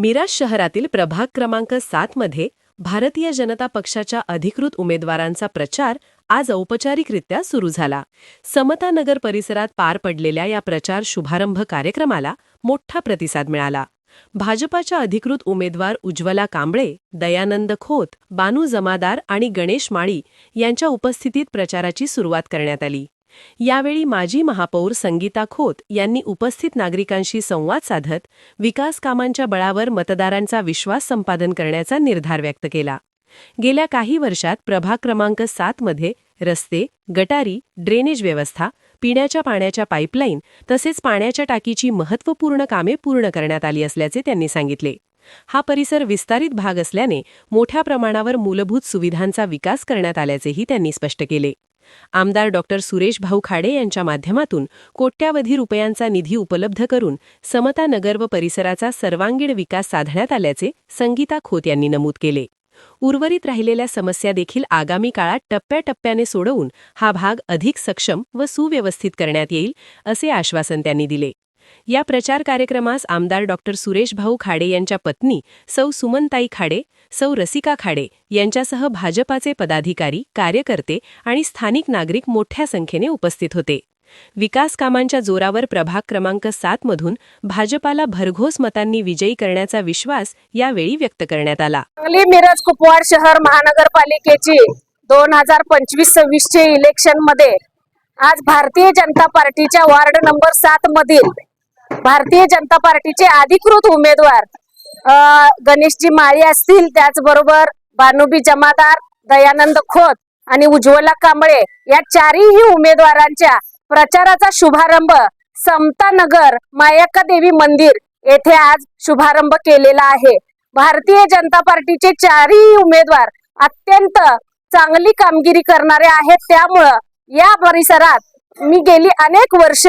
मिराज शहरातील प्रभाग क्रमांक सात मध्ये भारतीय जनता पक्षाच्या अधिकृत उमेदवारांचा प्रचार आज औपचारिकरित्या सुरू झाला. समतानगर परिसरात पार पडलेल्या या प्रचार शुभारंभ कार्यक्रमाला मोठा प्रतिसाद मिळाला. भाजपाच्या अधिकृत उमेदवार उज्ज्वला कांबळे दयानंद खोत बानू जमादार आणि गणेश माळी यांच्या उपस्थितीत प्रचाराची सुरुवात करण्यात आली. यावेळी माजी महापौर संगीता खोत यांनी उपस्थित नागरिकांशी संवाद साधत विकास कामांच्या बळावर मतदारांचा विश्वास संपादन करण्याचा निर्धार व्यक्त केला. गेल्या काही वर्षात प्रभाग क्रमांक सातमध्ये रस्ते गटारी ड्रेनेज व्यवस्था पिण्याच्या पाण्याच्या पाईपलाईन तसेच पाण्याच्या टाकीची महत्त्वपूर्ण कामे पूर्ण करण्यात आली असल्याचे त्यांनी सांगितले. हा परिसर विस्तारित भाग असल्याने मोठ्या प्रमाणावर मूलभूत सुविधांचा विकास करण्यात आल्याचेही त्यांनी स्पष्ट केले. आमदार डॉक्टर सुरेश भाऊ खाडे यांच्या माध्यमातून कोट्यावधी रुपयांचा निधी उपलब्ध करून समता नगर व परिसराचा सर्वांगीण विकास साधण्यात आल्याचे संगीता खोत यांनी नमूद केले. उर्वरित राहिलेल्या समस्या देखील आगामी काळात टप्प्याटप्प्याने सोडवून हा भाग अधिक सक्षम व सुव्यवस्थित करण्यात येईल असे आश्वासन त्यांनी दिले. या प्रचार कार्यक्रमास आमदार डॉक्टर सुरेश भाऊ खाडे यांच्या पत्नी सौ सुमनताई खाडे सौ रसिका खाडे यांच्यासह भाजपाचे पदाधिकारी कार्यकर्ते आणि स्थानिक नागरिक मोठ्या संख्येने उपस्थित होते. विकास कामांच्या जोरावर प्रभाग क्रमांक सातमधून भाजपाला भरघोस मतांनी विजयी करण्याचा विश्वास यावेळी व्यक्त करण्यात आला. सांगली मिरज कुपवाड शहर महानगरपालिकेची दोन हजार पंचवीस सव्वीस चे इलेक्शनमध्ये आज भारतीय जनता पार्टीच्या वार्ड नंबर सात मधील भारतीय जनता पार्टीचे अधिकृत उमेदवार गणेशजी माळी असतील त्याचबरोबर बानुबी जमादार दयानंद खोत आणि उज्ज्वला कांबळे या चारही उमेदवारांच्या प्रचाराचा शुभारंभ समता नगर मायाक्का देवी मंदिर येथे आज शुभारंभ केलेला आहे. भारतीय जनता पार्टीचे चारही उमेदवार अत्यंत चांगली कामगिरी करणारे आहेत. त्यामुळं या परिसरात मी गेली अनेक वर्ष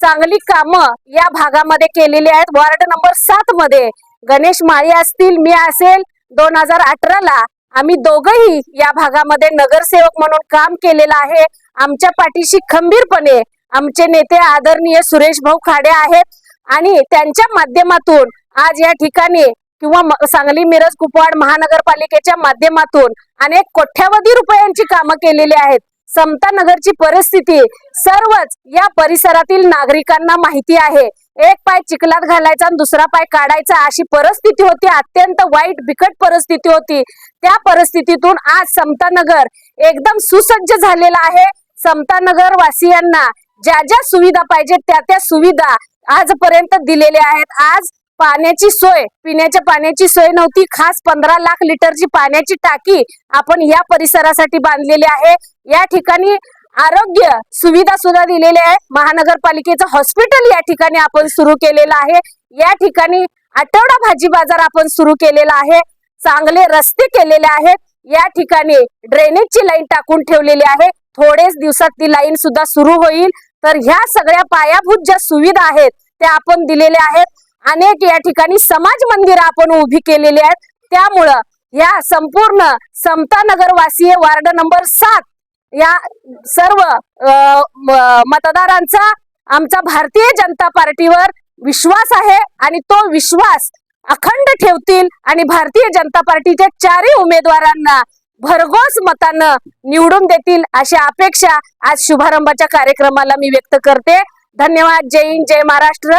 चांगली कामं या भागामध्ये केलेली आहेत. वार्ड नंबर सात मध्ये गणेश माळी असतील मी असेल दोन हजार अठराला आम्ही दोघही या भागामध्ये नगरसेवक म्हणून काम केलेलं आहे. आमच्या पाठीशी खंबीरपणे आमचे नेते आदरणीय सुरेश भाऊ खाडे आहेत आणि त्यांच्या माध्यमातून आज या ठिकाणी किंवा सांगली मिरज कुपवाड महानगरपालिकेच्या माध्यमातून अनेक कोट्यावधी रुपयांची कामं केलेली आहेत. समता नगरची परिस्थिती सर्वच या परिसरातील नागरिकांना माहिती आहे. एक पाय चिखलात घालायचा आणि दुसरा पाय काढायचा अशी परिस्थिती होती. अत्यंत वाईट बिकट परिस्थिती होती. त्या परिस्थितीतून आज समता नगर एकदम सुसज्ज झालेला आहे. समता नगर वासियांना ज्या ज्या सुविधा पाहिजेत त्या त्या सुविधा आजपर्यंत दिलेल्या आहेत. आज पाण्याची सोय पिण्याच्या पाण्याची सोय नव्हती. खास पंधरा लाख लिटरची पाण्याची टाकी आपण या परिसरासाठी बांधलेली आहे. या ठिकाणी आरोग्य सुविधा सुद्धा दिलेल्या आहे महानगरपालिकेचं हॉस्पिटल या ठिकाणी आपण सुरू केलेलं आहे. या ठिकाणी आठवडा भाजी बाजार आपण सुरू केलेला आहे. चांगले रस्ते केलेले आहेत. या ठिकाणी ड्रेनेजची लाईन टाकून ठेवलेली आहे. थोडेच दिवसात ती लाईन सुद्धा सुरू होईल. तर ह्या सगळ्या पायाभूत ज्या सुविधा आहेत त्या आपण दिलेल्या आहेत. अनेक या ठिकाणी समाज मंदिरं आपण उभी केलेली आहेत. त्यामुळं या संपूर्ण समता वार्ड नंबर सात या सर्व मतदारांचा आमचा भारतीय जनता पार्टीवर विश्वास आहे आणि तो विश्वास अखंड ठेवतील आणि भारतीय जनता पार्टीच्या चारही उमेदवारांना भरघोस मतानं निवडून देतील अशी अपेक्षा आज शुभारंभाच्या कार्यक्रमाला मी व्यक्त करते. धन्यवाद. जय हिंद जय महाराष्ट्र.